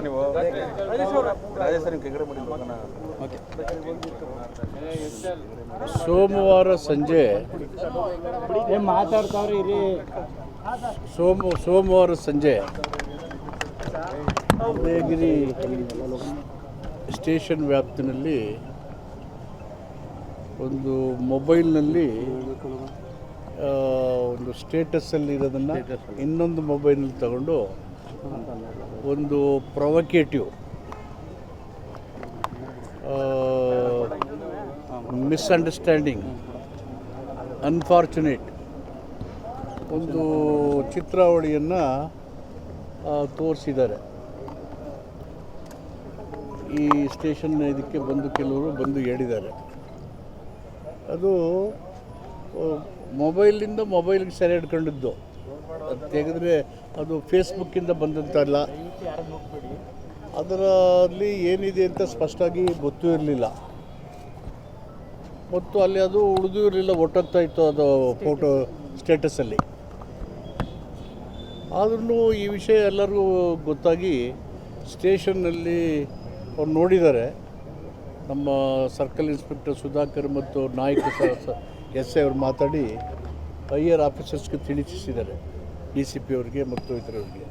ನೀವು ನೀವು ಕೆಗರೆ ಸೋಮವಾರ ಸಂಜೆ ಮಾತಾಡ್ತಾವ್ರಿ ಇಲ್ಲಿ ಸೋಮ ಸೋಮವಾರ ಸಂಜೆ ಉದಯಗಿರಿ ಸ್ಟೇಷನ್ ವ್ಯಾಪ್ತಿನಲ್ಲಿ ಒಂದು ಮೊಬೈಲ್ನಲ್ಲಿ ಆ, ಒಂದು ಸ್ಟೇಟಸ್ಸಲ್ಲಿ ಇರೋದನ್ನು ಇನ್ನೊಂದು ಮೊಬೈಲ್ನಲ್ಲಿ ತಗೊಂಡು ಒಂದು ಪ್ರೊವೊಕೇಟಿವ್ ಮಿಸ್ಅಂಡರ್ಸ್ಟ್ಯಾಂಡಿಂಗ್ ಅನ್ಫಾರ್ಚುನೇಟ್ ಒಂದು ಚಿತ್ರಾವಳಿಯನ್ನು ತೋರಿಸಿದ್ದಾರೆ. ಈ ಸ್ಟೇಷನ್ ಇದಕ್ಕೆ ಬಂದು ಕೆಲವರು ಬಂದು ಹೇಳಿದ್ದಾರೆ. ಅದು ಮೊಬೈಲಿಂದ ಮೊಬೈಲ್ಗೆ ಸೆರೆ ಹಿಡ್ಕೊಂಡಿದ್ದು. ಅದು ತೆಗೆದ್ರೆ ಅದು ಫೇಸ್ಬುಕ್ಕಿಂದ ಬಂದಂತಲ್ಲ ಅದರಲ್ಲಿ ಏನಿದೆ ಅಂತ ಸ್ಪಷ್ಟವಾಗಿ ಗೊತ್ತೂ ಇರಲಿಲ್ಲ. ಮತ್ತು ಅಲ್ಲಿ ಅದು ಉಳಿದು ಇರಲಿಲ್ಲ ಒಟ್ಟೋಗ್ತಾ ಇತ್ತು ಅದು ಫೋಟೋ ಸ್ಟೇಟಸಲ್ಲಿ. ಆದ್ರೂ ಈ ವಿಷಯ ಎಲ್ಲರಿಗೂ ಗೊತ್ತಾಗಿ ಸ್ಟೇಷನ್ನಲ್ಲಿ ಅವ್ರು ನೋಡಿದ್ದಾರೆ. ನಮ್ಮ ಸರ್ಕಲ್ ಇನ್ಸ್ಪೆಕ್ಟರ್ ಸುಧಾಕರ್ ಮತ್ತು ನಾಯಕ ಎಸ್ ಐ ಅವ್ರು ಮಾತಾಡಿ ಹೈಯರ್ ಆಫೀಸರ್ಸ್ಗೆ ತಿಳಿಸಿದ್ದಾರೆ ಡಿ ಸಿ ಪಿ ಅವರಿಗೆ ಮತ್ತು ಇತರರಿಗೆ.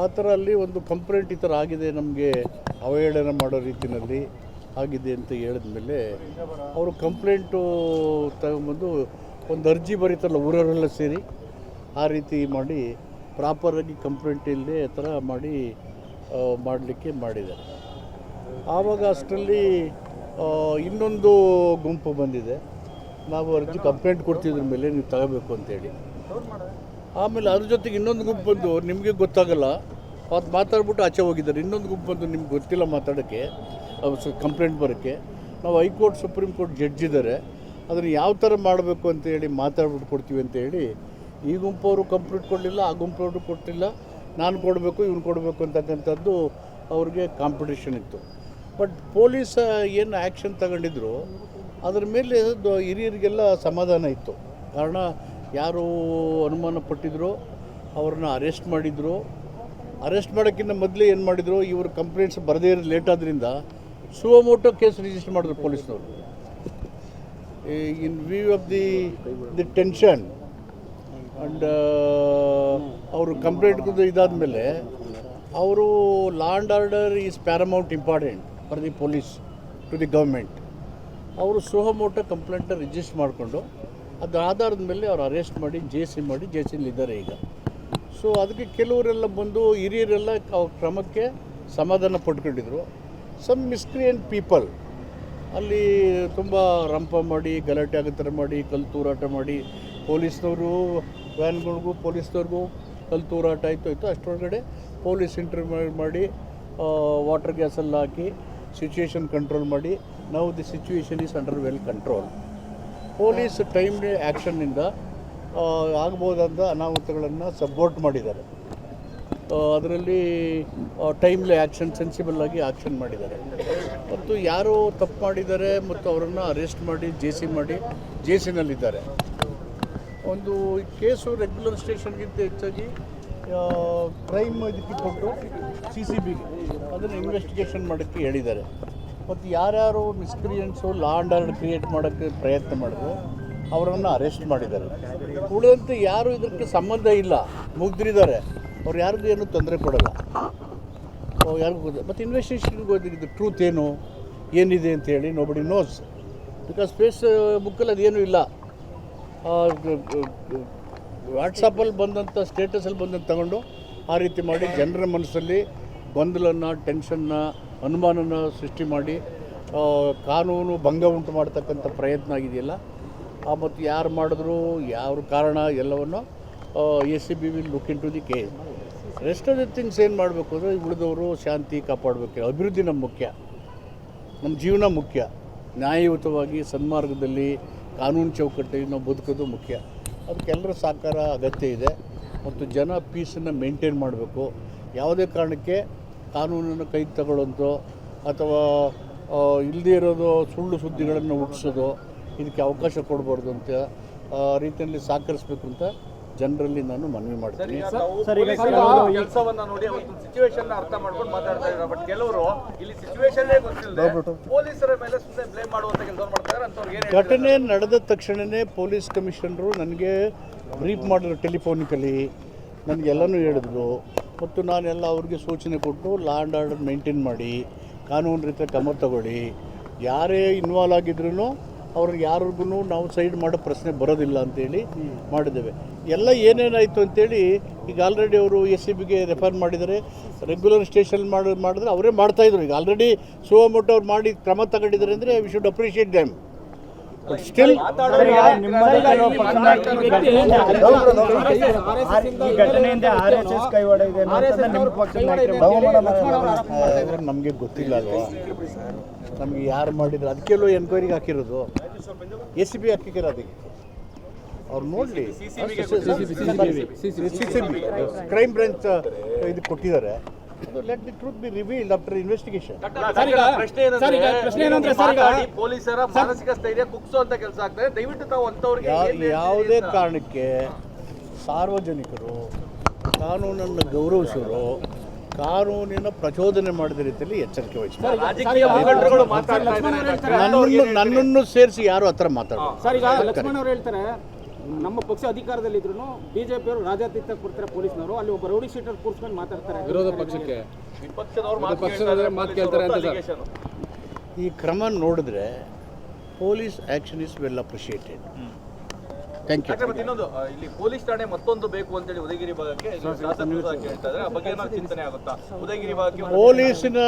ಆ ಥರ ಅಲ್ಲಿ ಒಂದು ಕಂಪ್ಲೇಂಟ್ ಈ ಥರ ಆಗಿದೆ, ನಮಗೆ ಅವಹೇಳನ ಮಾಡೋ ರೀತಿಯಲ್ಲಿ ಆಗಿದೆ ಅಂತ ಹೇಳಿದ ಮೇಲೆ ಅವರು ಕಂಪ್ಲೇಂಟು ತಗೊಂಬಂದು ಒಂದು ಅರ್ಜಿ ಬರೀತಲ್ಲ ಊರವರೆಲ್ಲ ಸೇರಿ ಆ ರೀತಿ ಮಾಡಿ ಪ್ರಾಪರಾಗಿ ಕಂಪ್ಲೇಂಟ್ ಇಲ್ಲದೆ ಆ ಥರ ಮಾಡಿ ಮಾಡಲಿಕ್ಕೆ ಮಾಡಿದ್ದಾರೆ. ಆವಾಗ ಅಷ್ಟರಲ್ಲಿ ಇನ್ನೊಂದು ಗುಂಪು ಬಂದಿದೆ. ನಾವು ಅರ್ಜಿ ಕಂಪ್ಲೇಂಟ್ ಕೊಡ್ತಿದ್ರ ಮೇಲೆ ನೀವು ತಗೋಬೇಕು ಅಂತೇಳಿ. ಆಮೇಲೆ ಅದ್ರ ಜೊತೆಗೆ ಇನ್ನೊಂದು ಗುಂಪು ಬಂದು ನಿಮಗೆ ಗೊತ್ತಾಗಲ್ಲ. ಅದು ಮಾತಾಡ್ಬಿಟ್ಟು ಆಚೆ ಹೋಗಿದ್ದಾರೆ. ಇನ್ನೊಂದು ಗುಂಪು ಬಂದು ನಿಮ್ಗೆ ಗೊತ್ತಿಲ್ಲ ಮಾತಾಡೋಕ್ಕೆ ಕಂಪ್ಲೇಂಟ್ ಬರೋಕ್ಕೆ. ನಾವು ಹೈಕೋರ್ಟ್, ಸುಪ್ರೀಂ ಕೋರ್ಟ್ ಜಡ್ಜ್ ಇದ್ದಾರೆ. ಅದನ್ನು ಯಾವ ಥರ ಮಾಡಬೇಕು ಅಂತೇಳಿ ಮಾತಾಡ್ಬಿಟ್ಟು ಕೊಡ್ತೀವಿ ಅಂತ ಹೇಳಿ, ಈ ಗುಂಪವರು ಕಂಪ್ಲೇಂಟ್ ಕೊಡಲಿಲ್ಲ, ಆ ಗುಂಪವರು ಕೊಟ್ಟಿಲ್ಲ. ನಾನು ಕೊಡಬೇಕು, ಇವ್ನು ಕೊಡಬೇಕು ಅಂತಕ್ಕಂಥದ್ದು ಅವ್ರಿಗೆ ಕಾಂಪಿಟೇಷನ್ ಇತ್ತು. ಬಟ್ ಪೊಲೀಸ್ ಏನು ಆ್ಯಕ್ಷನ್ ತಗೊಂಡಿದ್ರು ಅದ್ರ ಮೇಲೆ ಹಿರಿಯರಿಗೆಲ್ಲ ಸಮಾಧಾನ ಇತ್ತು. ಕಾರಣ ಯಾರು ಅನುಮಾನ ಪಟ್ಟಿದ್ರು ಅವ್ರನ್ನ ಅರೆಸ್ಟ್ ಮಾಡಿದರು. ಅರೆಸ್ಟ್ ಮಾಡೋಕ್ಕಿಂತ ಮೊದಲೇ ಏನು ಮಾಡಿದರು, ಇವರು ಕಂಪ್ಲೇಂಟ್ಸ್ ಬರದೇ ಇರೋ ಲೇಟ್ ಆದ್ರಿಂದ ಸುವಮೋಟೋ ಕೇಸ್ ರಿಜಿಸ್ಟರ್ ಮಾಡಿದ್ರು ಪೊಲೀಸ್ನವರು. In view of the the tension and ಅವರು ಕಂಪ್ಲೇಂಟ್ ಇದಾದ ಮೇಲೆ ಅವರು law and order is paramount important for the police to the government ಅವರು ಸುಹಮೋಟೋ ಕಂಪ್ಲೇಂಟ್ ರಿಜಿಸ್ಟರ್ ಮಾಡಿಕೊಂಡು ಅದರ ಆಧಾರದ ಮೇಲೆ ಅವ್ರು ಅರೆಸ್ಟ್ ಮಾಡಿ ಜೆ ಸಿ ಮಾಡಿ ಜೆ ಸಿಲಿದ್ದಾರೆ ಈಗ. ಸೊ ಅದಕ್ಕೆ ಕೆಲವರೆಲ್ಲ ಬಂದು ಹಿರಿಯರೆಲ್ಲ ಅವ್ರ ಕ್ರಮಕ್ಕೆ ಸಮಾಧಾನ ಪಡ್ಕೊಂಡಿದ್ರು. ಸಮ್ ಮಿಸ್ಕ್ರಿಯಂಟ್ ಪೀಪಲ್ ಅಲ್ಲಿ ತುಂಬ ರಂಪ ಮಾಡಿ, ಗಲಾಟೆ ಆಗೋ ಥರ ಮಾಡಿ, ಕಲ್ಲು ತೂರಾಟ ಮಾಡಿ, ಪೊಲೀಸ್ನವರು, ವ್ಯಾನ್ಗಳಿಗೂ, ಪೊಲೀಸ್ನವ್ರಿಗೂ ಕಲ್ಲು ತೂರಾಟ ಆಯಿತು ಆಯಿತು. ಅಷ್ಟೊಳಗಡೆ ಪೊಲೀಸ್ ಇಂಟರ್ವ್ಯೂ ಮಾಡಿ ವಾಟರ್ ಗ್ಯಾಸಲ್ಲಿ ಹಾಕಿ ಸಿಚುವೇಶನ್ ಕಂಟ್ರೋಲ್ ಮಾಡಿ ನಾವು the situation is under well control police timely ಆ್ಯಕ್ಷನ್ನಿಂದ ಆಗ್ಬೋದಾದ ಅನಾಹುತಗಳನ್ನು ಸಪೋರ್ಟ್ ಮಾಡಿದ್ದಾರೆ. ಅದರಲ್ಲಿ ಟೈಮ್ಲಿ ಆ್ಯಕ್ಷನ್ ಸೆನ್ಸಿಬಲ್ ಆಗಿ ಆ್ಯಕ್ಷನ್ ಮಾಡಿದ್ದಾರೆ. ಮತ್ತು ಯಾರು ತಪ್ಪು ಮಾಡಿದ್ದಾರೆ ಮತ್ತು ಅವರನ್ನು ಅರೆಸ್ಟ್ ಮಾಡಿ ಜೆ ಸಿ ಮಾಡಿ ಜೆ ಸಿನಲ್ಲಿದ್ದಾರೆ ಒಂದು ಕೇಸು ರೆಗ್ಯುಲರ್ ಸ್ಟೇಷನ್ಗಿಂತ ಹೆಚ್ಚಾಗಿ ಕ್ರೈಮ್ ಇದಕ್ಕೆ ಕೊಟ್ಟು ಸಿ ಸಿ ಬಿಗೆ ಅದನ್ನು ಇನ್ವೆಸ್ಟಿಗೇಷನ್ ಮಾಡೋಕ್ಕೆ ಹೇಳಿದ್ದಾರೆ. ಮತ್ತು ಯಾರ್ಯಾರು miscreants law and order create ಮಾಡೋಕ್ಕೆ ಪ್ರಯತ್ನ ಮಾಡಿದ್ರು, ಅವರನ್ನು ಅರೆಸ್ಟ್ ಮಾಡಿದ್ದಾರೆ. ಉಳಿದಂತೆ ಯಾರು ಇದಕ್ಕೆ ಸಂಬಂಧ ಇಲ್ಲ ಮುಗ್ದಿದ್ದಾರೆ ಅವ್ರು ಯಾರಿಗೂ ಏನು ತೊಂದರೆ ಕೊಡಲ್ಲ. ಯಾರಿಗೂ ಗೊತ್ತಿಲ್ಲ. ಮತ್ತು ಇನ್ವೆಸ್ಟಿಗೇಷನ್ಗೆ ಹೋಗಿದ್ದು ಟ್ರೂತ್ ಏನು, ಏನಿದೆ ಅಂತೇಳಿ ನೋಬಡಿ ನೋಸ್ ಬಿಕಾಸ್ ಫೇಸ್ ಬುಕ್ಕಲ್ಲಿ ಅದೇನೂ ಇಲ್ಲ. ವಾಟ್ಸಪ್ಪಲ್ಲಿ ಬಂದಂಥ ಸ್ಟೇಟಸಲ್ಲಿ ಬಂದಂತ ತಗೊಂಡು ಆ ರೀತಿ ಮಾಡಿ ಜನರ ಮನಸ್ಸಲ್ಲಿ ಗೊಂದಲನ ಟೆನ್ಷನ್ನ ಅನುಮಾನನ ಸೃಷ್ಟಿ ಮಾಡಿ ಕಾನೂನು ಭಂಗ ಉಂಟು ಮಾಡ್ತಕ್ಕಂಥ ಪ್ರಯತ್ನ ಆಗಿದೆಯಲ್ಲ ಮತ್ತು ಯಾರು ಮಾಡಿದ್ರು ಯಾರು ಕಾರಣ ಎಲ್ಲವನ್ನು A C B will look into the case rest of the things ಏನು ಮಾಡಬೇಕು ಅಂದರೆ ಉಳಿದವರು ಶಾಂತಿ ಕಾಪಾಡಬೇಕು. ಅಭಿವೃದ್ಧಿ ನಮ್ಮ ಮುಖ್ಯ. ನಮ್ಮ ಜೀವನ ಮುಖ್ಯ. ನ್ಯಾಯಯುತವಾಗಿ ಸನ್ಮಾರ್ಗದಲ್ಲಿ ಕಾನೂನು ಚೌಕಟ್ಟಲ್ಲಿ ನಾವು ಬದುಕೋದು ಮುಖ್ಯ. ಅದಕ್ಕೆಲ್ಲರ ಸಹಕಾರ ಅಗತ್ಯ ಇದೆ. ಮತ್ತು ಜನ ಪೀಸನ್ನು ಮೇಂಟೈನ್ ಮಾಡಬೇಕು. ಯಾವುದೇ ಕಾರಣಕ್ಕೆ ಕಾನೂನನ್ನು ಕೈಗೆ ತಗೊಳ್ಳೋದು ಅಥವಾ ಇಲ್ಲದೇ ಇರೋದು ಸುಳ್ಳು ಸುದ್ದಿಗಳನ್ನು ಹುಟ್ಟಿಸೋದು ಇದಕ್ಕೆ ಅವಕಾಶ ಕೊಡಬಾರ್ದು ಅಂತ ಆ ರೀತಿಯಲ್ಲಿ ಸಹಕರಿಸ್ಬೇಕು ಅಂತ ಜನರಲ್ಲಿ ನಾನು ಮನವಿ ಮಾಡ್ತೀನಿ. ಕೆಲಸವನ್ನ ನೋಡಿ ಅವತ್ತು ಸಿಚುವೇಶನ್ ಅರ್ಥ ಮಾಡ್ಕೊಂಡು ಮಾತಾಡ್ತಾ ಇದ್ದಾರೆ. ಬಟ್ ಕೆಲವರು ಇಲ್ಲಿ ಸಿಚುವೇಶನ್ ಗೊತ್ತಿಲ್ಲದೆ ಪೊಲೀಸರ ಮೇಲೆ ಸುಮ್ಮನೆ ಬ್ಲೇಮ್ ಮಾಡುವಂತ ಕೆಲಸ ಮಾಡ್ತಾರೆ ಅಂತವ್ರಿಗೆ ಏನ್ ಘಟನೆ ನಡೆದ ತಕ್ಷಣನೇ ಪೊಲೀಸ್ ಕಮಿಷನರು ನನಗೆ ಬ್ರೀಫ್ ಮಾಡಿದ್ರು ಟೆಲಿಫೋನಿಕಲಿ ನನಗೆಲ್ಲನೂ ಹೇಳಿದ್ರು. ಮತ್ತು ನಾನೆಲ್ಲ ಅವ್ರಿಗೆ ಸೂಚನೆ ಕೊಟ್ಟು ಲ್ಯಾಂಡ್ ಆರ್ಡರ್ ಮೇಂಟೈನ್ ಮಾಡಿ, ಕಾನೂನು ರೀತಿಯ ಕ್ರಮ ತಗೊಳ್ಳಿ. ಯಾರೇ ಇನ್ವಾಲ್ವ್ ಆಗಿದ್ರು ಅವ್ರಿಗೆ ಯಾರಿಗೂ ನಾವು ಸೈಡ್ ಮಾಡೋ ಪ್ರಶ್ನೆ ಬರೋದಿಲ್ಲ ಅಂತೇಳಿ ಮಾಡಿದ್ದೇವೆ. ಎಲ್ಲ ಏನೇನಾಯಿತು ಅಂತೇಳಿ ಈಗ ಆಲ್ರೆಡಿ ಅವರು ಎಸ್ ಸಿ ಬಿಗೆ ರೆಫರ್ ಮಾಡಿದರೆ ರೆಗ್ಯುಲರ್ ಸ್ಟೇಷನ್ ಮಾಡಿ, ಮಾಡಿದ್ರೆ ಅವರೇ ಮಾಡ್ತಾಯಿದ್ರು ಈಗ ಆಲ್ರೆಡಿ ಶಿವಮೊಗ್ಗ ಅವ್ರು ಮಾಡಿ ಕ್ರಮ ತಗೊಂಡಿದ್ದಾರೆ ಅಂದರೆ we should appreciate but still ಈ ಘಟನೆಯಿಂದ ಆರ್ ಎಸ್ ಎಸ್ ಕೈವಾಡ ಇದೆ ಅನ್ನೋದನ್ನ ನಿಮ್ಮ ಪಕ್ಷದ ನಾಯಕರು ನಮಗೆ ಗೊತ್ತಿಲ್ಲ ಅಲ್ವಾ ನಮಗೆ ಯಾರು ಮಾಡಿದ್ರು? ಅದಕ್ಕೆಲ್ಲೂ ಎನ್ಕ್ವೈರಿಗೆ ಹಾಕಿರೋದು. ಎ ಸಿ ಬಿ ಹಾಕಿರೋ ಅದಕ್ಕೆ. ಅವ್ರು ನೋಡಲಿ. C C B crime branch ಇದು ಕೊಟ್ಟಿದ್ದಾರೆ. Let the truth be revealed after investigation ಪ್ರಶ್ನೆ ಏನಂದ್ರೆ ಪೊಲೀಸರ ಮಾನಸಿಕ ಸ್ಥೈರ್ಯ ಕುಗ್ಸುವಂತ ಕೆಲಸ ಆಗ್ತದೆ ದಯವಿಟ್ಟು ತಾವು ಅಂತವ್ರಿಗೆ ಯಾವುದೇ. ಕಾರಣಕ್ಕೆ ಸಾರ್ವಜನಿಕರು ಕಾನೂನನ್ನು ಗೌರವಿಸೋರು ಕಾನೂನಿನ ಪ್ರಚೋದನೆ ಮಾಡಿದ ರೀತಿಯಲ್ಲಿ ಎಚ್ಚರಿಕೆ ವಹಿಸ್ತಾರೆ. ನನ್ನನ್ನು ನನ್ನನ್ನು ಸೇರಿಸಿ ಯಾರು ಹತ್ರ ಮಾತಾಡೋದು? ಸರ್ ಪಕ್ಷ ಅಧಿಕಾರದಲ್ಲಿ ಅವ್ರು ಬಿಜೆಪಿ ನಮ್ಮ ಪಕ್ಷ ಅಧಿಕಾರದಲ್ಲಿದ್ರು ಬಿಜೆಪಿಯವರು ರಾಜಾತೀತ ಕೊಡ್ತಾರೆ ಪೊಲೀಸ್ನವರು. ಅಲ್ಲಿ ಒಬ್ಬ ರೌಡಿ ಶೀಟರ್ ಕೂರ್ಸ್ಕೊಂಡು ಮಾತಾಡ್ತಾರೆ. ವಿರೋಧ ಪಕ್ಷಕ್ಕೆ. ಈ ಕ್ರಮ ನೋಡಿದ್ರೆ police action is well appreciated thank you ಇನ್ನೊಂದು ಇಲ್ಲಿ ಪೊಲೀಸ್ ಠಾಣೆ ಮತ್ತೊಂದು ಬೇಕು ಅಂತೇಳಿ ಉದಯಗಿರಿ ಭಾಗಕ್ಕೆ ಆ ಬಗ್ಗೆ ಚಿಂತನೆ ಆಗುತ್ತಾ? ಉದಯಗಿರಿ ಭಾಗಕ್ಕೆ ಪೊಲೀಸಿನ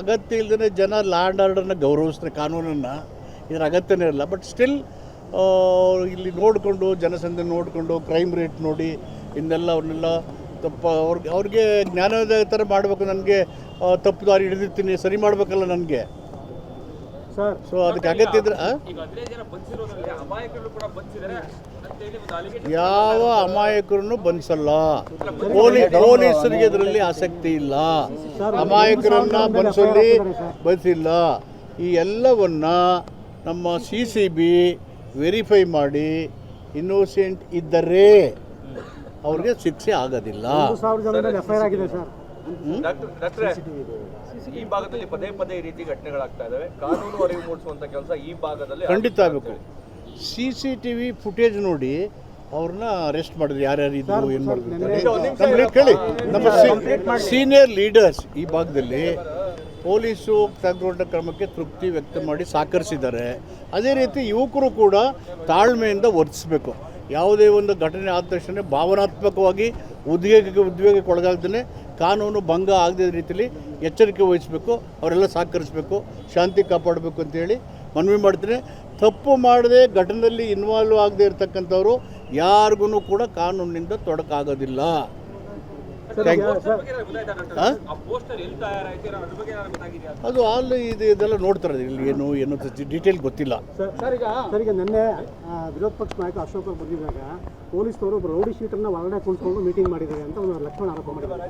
ಅಗತ್ಯ ಇಲ್ಲದೇ ಜನ ಲಾ ಅಂಡ್ ಆರ್ಡರ್ನ ಗೌರವಿಸ್ತಾರೆ. ಕಾನೂನನ್ನು ಇದರ ಅಗತ್ಯನೇ ಇರಲ್ಲ ಬಟ್ ಸ್ಟಿಲ್ ಇಲ್ಲಿ ನೋಡಿಕೊಂಡು ಜನಸಂಖ್ಯೆ ನೋಡಿಕೊಂಡು ಕ್ರೈಮ್ ರೇಟ್ ನೋಡಿ ಇನ್ನೆಲ್ಲ ಅವ್ರನ್ನೆಲ್ಲ ತಪ್ಪ ಅವ್ರಿಗೆ ಅವ್ರಿಗೆ ಜ್ಞಾನೋದಯ ಥರ ಮಾಡಬೇಕು ನನಗೆ ತಪ್ಪು ದಾರಿ ಹಿಡಿದಿರ್ತೀನಿ ಸರಿ ಮಾಡಬೇಕಲ್ಲ ನನಗೆ. ಸರ್ ಸೊ ಅದಕ್ಕೆ ಅಗತ್ಯ ಇದ್ರೆ? ಯಾವ ಅಮಾಯಕರನ್ನು ಬಂಧಿಸಲ್ಲ. ಪೊಲೀ ಪೊಲೀಸರಿಗೆ ಇದರಲ್ಲಿ ಆಸಕ್ತಿ ಇಲ್ಲ. ಅಮಾಯಕರನ್ನ ಬಂಧಿಸಲಿ ಬಂಧಿಸಿಲ್ಲ ಈ ಎಲ್ಲವನ್ನ ನಮ್ಮ ಸಿ ಸಿ ಬಿ ವೆರಿಫೈ ಮಾಡಿ ಇನ್ನೋಸೆಂಟ್ ಇದ್ದರೆ ಅವ್ರಿಗೆ ಶಿಕ್ಷೆ ಆಗೋದಿಲ್ಲ. ಈ ಭಾಗದಲ್ಲಿ ಪದೇ ಪದೇ ಈ ರೀತಿ ಘಟನೆಗಳಾಗ್ತಾ ಇದಾವೆ. ಕಾನೂನು ಅರಿವು ಮೂಡಿಸುವಂತ ಕೆಲಸ ಈ ಭಾಗದಲ್ಲಿ ಖಂಡಿತ ಆಗಬೇಕು. C C T V footage ನೋಡಿ ಅವ್ರನ್ನ ಅರೆಸ್ಟ್ ಮಾಡಿದ್ರು. ಯಾರ್ಯಾರು ಇದ್ರು ಏನು ಮಾಡಿದ್ರು ನಮ್ಮಲ್ಲಿ ಕೇಳಿ ನಮ್ಮ ಸೀನಿಯರ್ ಲೀಡರ್ಸ್ ಈ ಭಾಗದಲ್ಲಿ ಪೊಲೀಸು ತೆಗೆದುಕೊಂಡ ಕ್ರಮಕ್ಕೆ ತೃಪ್ತಿ ವ್ಯಕ್ತ ಮಾಡಿ ಸಹಕರಿಸಿದ್ದಾರೆ. ಅದೇ ರೀತಿ ಯುವಕರು ಕೂಡ ತಾಳ್ಮೆಯಿಂದ ವರ್ತಿಸಬೇಕು. ಯಾವುದೇ ಒಂದು ಘಟನೆ ಆದ ತಕ್ಷಣ ಭಾವನಾತ್ಮಕವಾಗಿ ಉದ್ವೇಗಕ್ಕೆ ಉದ್ವೇಗಕ್ಕೆ ಒಳಗಾಗ್ದೇ ಕಾನೂನು ಭಂಗ ಆಗದ ರೀತಿಯಲ್ಲಿ ಎಚ್ಚರಿಕೆ ವಹಿಸಬೇಕು, ಅವರೆಲ್ಲ ಸಹಕರಿಸಬೇಕು, ಶಾಂತಿ ಕಾಪಾಡಬೇಕು ಅಂತೇಳಿ ಮನವಿ ಮಾಡ್ತೀನಿ. ತಪ್ಪು ಮಾಡದೆ ಘಟನೆಯಲ್ಲಿ ಇನ್ವಾಲ್ವ್ ಆಗದೆ ಇರತಕ್ಕಂಥವರು ಯಾರಿಗೂ ಕೂಡ ಕಾನೂನಿನಿಂದ ತೊಡಕಾಗೋದಿಲ್ಲ. ಅದು ಆಲ್ ಇದು ಇದೆಲ್ಲ ನೋಡ್ತಾರೆ ಇಲ್ಲಿ ಏನು ಏನು ಡೀಟೇಲ್ ಗೊತ್ತಿಲ್ಲ. ಸರ್ ಈಗ ಸರ್ ಈಗ ನಿನ್ನೆ ವಿರೋಧ ಪಕ್ಷ ನಾಯಕ ಅಶೋಕ್ ಅವ್ರು ಬಂದಿದ್ದಾಗ ಪೊಲೀಸ್ನವರು ಒಬ್ಬ ರೌಡಿ ಶೀಟರ್ನ ಒಳಗಡೆ ಕುಂತ್ಕೊಂಡು ಮೀಟಿಂಗ್ ಮಾಡಿದ್ದಾರೆ ಅಂತ ಒಂದು ಲಕ್ಷ್ಮಣ ಆರೋಪ ಮಾಡಿದ್ದಾರೆ.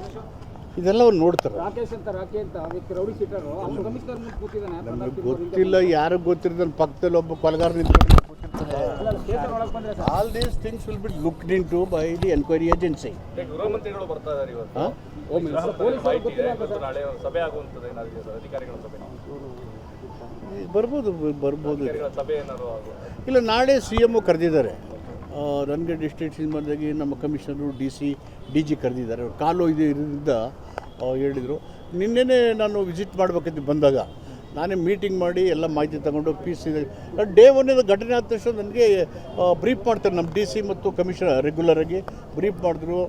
ಇದೆಲ್ಲ ಅವ್ರು ನೋಡ್ತಾರೆ. ರಾಕೇಶ್ ಅಂತ ರಾಕಿ ಅಂತ ಅದಕ್ಕೆ ರೌಡಿ ಶೀಟರು ಅವ್ನು ಕಮಿಷನರ್ ಮುಂದೆ ಕೂತಿದ್ದಾನೆ ನಮಗೆ ಗೊತ್ತಿಲ್ಲ ಯಾರಿಗೆ ಗೊತ್ತಿರೋದನ್ನ ಪಕ್ಕದಲ್ಲಿ ಒಬ್ಬ ಕೊಲಗಾರ ನಿಂತ್ಕೊಂಡು all these things will be looked into by the enquiry agency ಗೃಹಮಂತ್ರಿಗಳು ಬರ್ತಾ ಇದ್ದಾರೆ ಇವತ್ತು. ಬರ್ಬೋದು ಬರ್ಬೋದು. ಅಧಿಕಾರಿಗಳ ಸಭೆ ಏನಾದ್ರು ಆಗುವ? ಇಲ್ಲ ನಾಳೆ ಸಿ ಎಂ ಕರೆದಿದ್ದಾರೆ. ನನಗೆ ಡಿಸ್ಟ್ರಿಕ್ಟ್ ಸಿನಿಮಾದಾಗಿ ನಮ್ಮ commissioner D C D G ಕರೆದಿದ್ದಾರೆ. ಅವ್ರು ಕಾಲು ಇದು ಇರೋದ್ರಿಂದ ಹೇಳಿದರು. ನಿನ್ನೆನೇ ನಾನು ವಿಸಿಟ್ ಮಾಡಬೇಕಂತ ಬಂದಾಗ. ನಾನೇ ಮೀಟಿಂಗ್ ಮಾಡಿ ಎಲ್ಲ ಮಾಹಿತಿ ತಗೊಂಡು ಪಿ ಸಿ ಡೇ ಒನ್ನಿಂದ ಘಟನೆ ಆದ ತಕ್ಷಣ ನನಗೆ ಬ್ರೀಫ್ ಮಾಡ್ತಾರೆ ನಮ್ಮ ಡಿ ಸಿ ಮತ್ತು ಕಮಿಷನರ್ ರೆಗ್ಯುಲರಾಗಿ ಬ್ರೀಫ್ ಮಾಡಿದ್ರು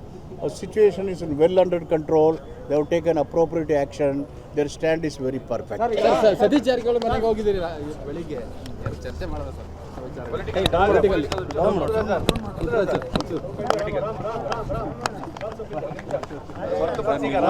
situation is in well under control they have taken appropriate action their stand is very perfect Satish Jarkiholi ಮನೆಗೆ ಹೋಗಿದ್ದೀರಿ? ಬೆಳಿಗ್ಗೆ ಚರ್ಚೆ ಮಾಡೋದ ಸರ್. ರಾಜಕಾರಣ.